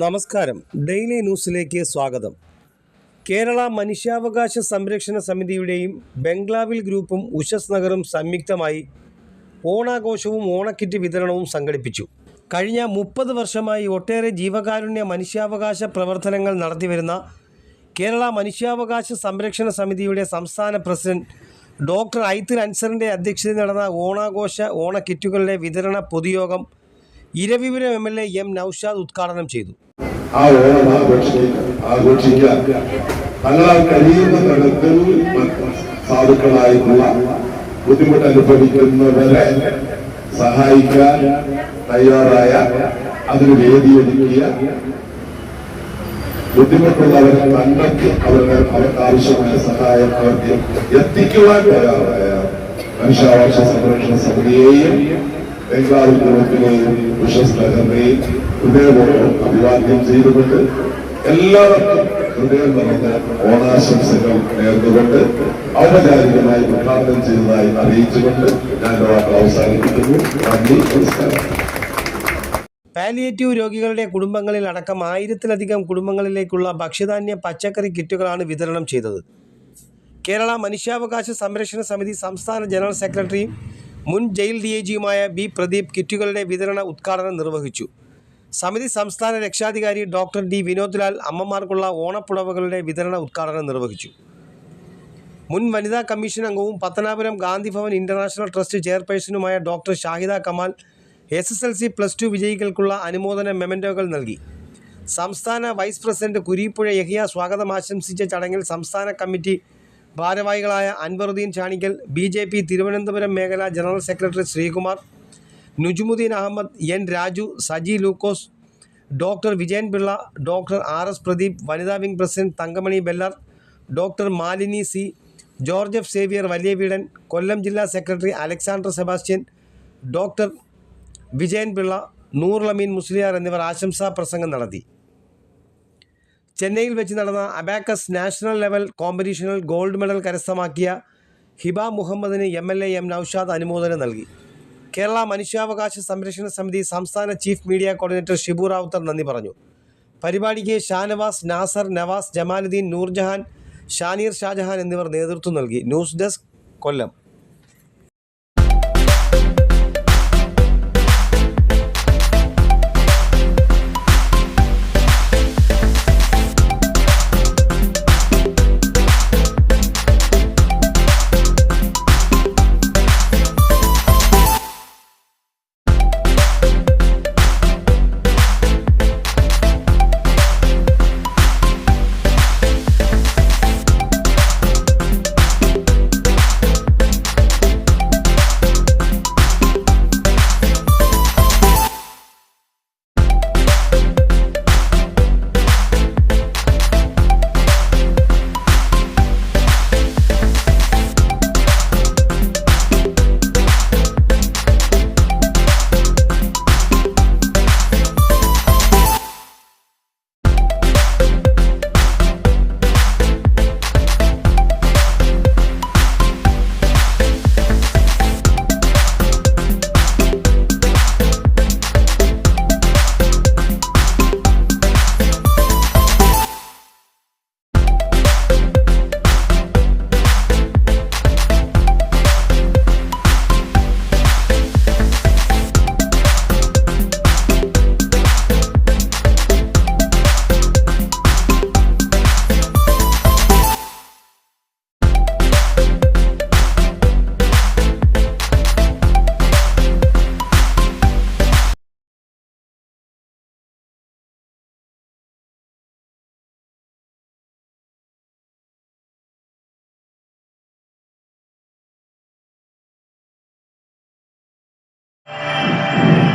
നമസ്കാരം. ഡെയിലി ന്യൂസിലേക്ക് സ്വാഗതം. കേരള മനുഷ്യാവകാശ സംരക്ഷണ സമിതിയുടെയും ബംഗ്ലാവിൽ ഗ്രൂപ്പും ഉഷസ് നഗറും സംയുക്തമായി ഓണാഘോഷവും ഓണക്കിറ്റ് വിതരണവും സംഘടിപ്പിച്ചു. കഴിഞ്ഞ മുപ്പത് വർഷമായി ഒട്ടേറെ ജീവകാരുണ്യ മനുഷ്യാവകാശ പ്രവർത്തനങ്ങൾ നടത്തിവരുന്ന കേരള മനുഷ്യാവകാശ സംരക്ഷണ സമിതിയുടെ സംസ്ഥാന പ്രസിഡന്റ് ഡോക്ടർ ഐത്തിൽ അൻസറിന്റെ അധ്യക്ഷതയിൽ നടന്ന ഓണാഘോഷ ഓണക്കിറ്റുകളുടെ വിതരണ പൊതുയോഗം Eravipuram M L A M Naushad ഉദ്ഘാടനം ചെയ്തു. ആ ഓണം ആഘോഷിക്കാൻ തങ്ങളാൽ കഴിയുന്ന തരത്തിൽ സാധുക്കളായിട്ടുള്ള ബുദ്ധിമുട്ട് അനുഭവിക്കുന്നവരെ സഹായിക്കാൻ തയ്യാറായ അതിന് വേദിയൊരുക്കിയ ബുദ്ധിമുട്ടുള്ളവരെ കണ്ടെത്തി അവരുടെ അവർക്ക് ആവശ്യമായ സഹായം അവർക്ക് എത്തിക്കുവാൻ തയ്യാറായ മനുഷ്യാവകാശ സംരക്ഷണ സമിതിയെയും ബംഗാൾ ഗ്രൂപ്പിനെയും വിശ്വസ് നഗറിനെയും ഹൃദയപൂർവം അഭിവാദ്യം ചെയ്തുകൊണ്ട് എല്ലാവർക്കും ഹൃദയം നിറഞ്ഞ ഓണാശംസകൾ നേർന്നുകൊണ്ട് ഔപചാരികമായി ഉദ്ഘാടനം ചെയ്തതായി അറിയിച്ചുകൊണ്ട് ഞാൻ വാർത്ത അവസാനിപ്പിക്കുന്നു. നന്ദി നമസ്കാരം. പാലിയേറ്റീവ് രോഗികളുടെ കുടുംബങ്ങളിൽ അടക്കം ആയിരത്തിലധികം കുടുംബങ്ങളിലേക്കുള്ള ഭക്ഷ്യധാന്യ പച്ചക്കറി കിറ്റുകളാണ് വിതരണം ചെയ്തത്. കേരള മനുഷ്യാവകാശ സംരക്ഷണ സമിതി സംസ്ഥാന ജനറൽ സെക്രട്ടറിയും മുൻ ജയിൽ ഡി ഐ ജിയുമായ ബി പ്രദീപ് കിറ്റുകളുടെ വിതരണ ഉദ്ഘാടനം നിർവഹിച്ചു. സമിതി സംസ്ഥാന രക്ഷാധികാരി ഡോക്ടർ ഡി വിനോദ്ലാൽ അമ്മമാർക്കുള്ള ഓണപ്പുടവകളുടെ വിതരണ ഉദ്ഘാടനം നിർവഹിച്ചു. മുൻ വനിതാ കമ്മീഷൻ അംഗവും Pathanapuram Gandhibhavan international trust ചെയർപേഴ്സണുമായ doctor Shahida Kamal S S L C plus two വിജയികൾക്കുള്ള അനുമോദന മെമന്റോകൾ നൽകി. സംസ്ഥാന വൈസ് പ്രസിഡന്റ് കുരീപ്പുഴ യഹിയ സ്വാഗതം ആശംസിച്ച ചടങ്ങിൽ സംസ്ഥാന കമ്മിറ്റി ഭാരവാഹികളായ Anwaruddeen Chanikkal B J P Thiruvananthapuram മേഖലാ general secretary Sreekumar Nujumuddeen Ahammed N Raju Saji Lukose doctor Vijayan Pillai doctor R S Pradeep വനിതാ wing president Thankamani Bellar doctor Malini C George F Xavier Valiya Veedan Kollam ജില്ലാ secretary Alexander Sebastian doctor Vijayan Pillai Noorulameen Musliyar എന്നിവർ ആശംസാ പ്രസംഗം നടത്തി. ചെന്നൈയിൽ വെച്ച് നടന്ന abacus national level കോമ്പറ്റീഷനിൽ ഗോൾഡ് മെഡൽ കരസ്ഥമാക്കിയ ഹിബ മുഹമ്മദിന് M L A M Naushad അനുമോദനം നൽകി. കേരള മനുഷ്യാവകാശ സംരക്ഷണ സമിതി സംസ്ഥാന chief media coordinator Shibu Rawther നന്ദി പറഞ്ഞു. പരിപാടിക്ക് ഷാനവാസ് നാസർ നവാസ് ജമാലുദ്ദീൻ നൂർജഹാൻ ഷാനീർ ഷാജഹാൻ എന്നിവർ നേതൃത്വം നൽകി. News desk Kollam.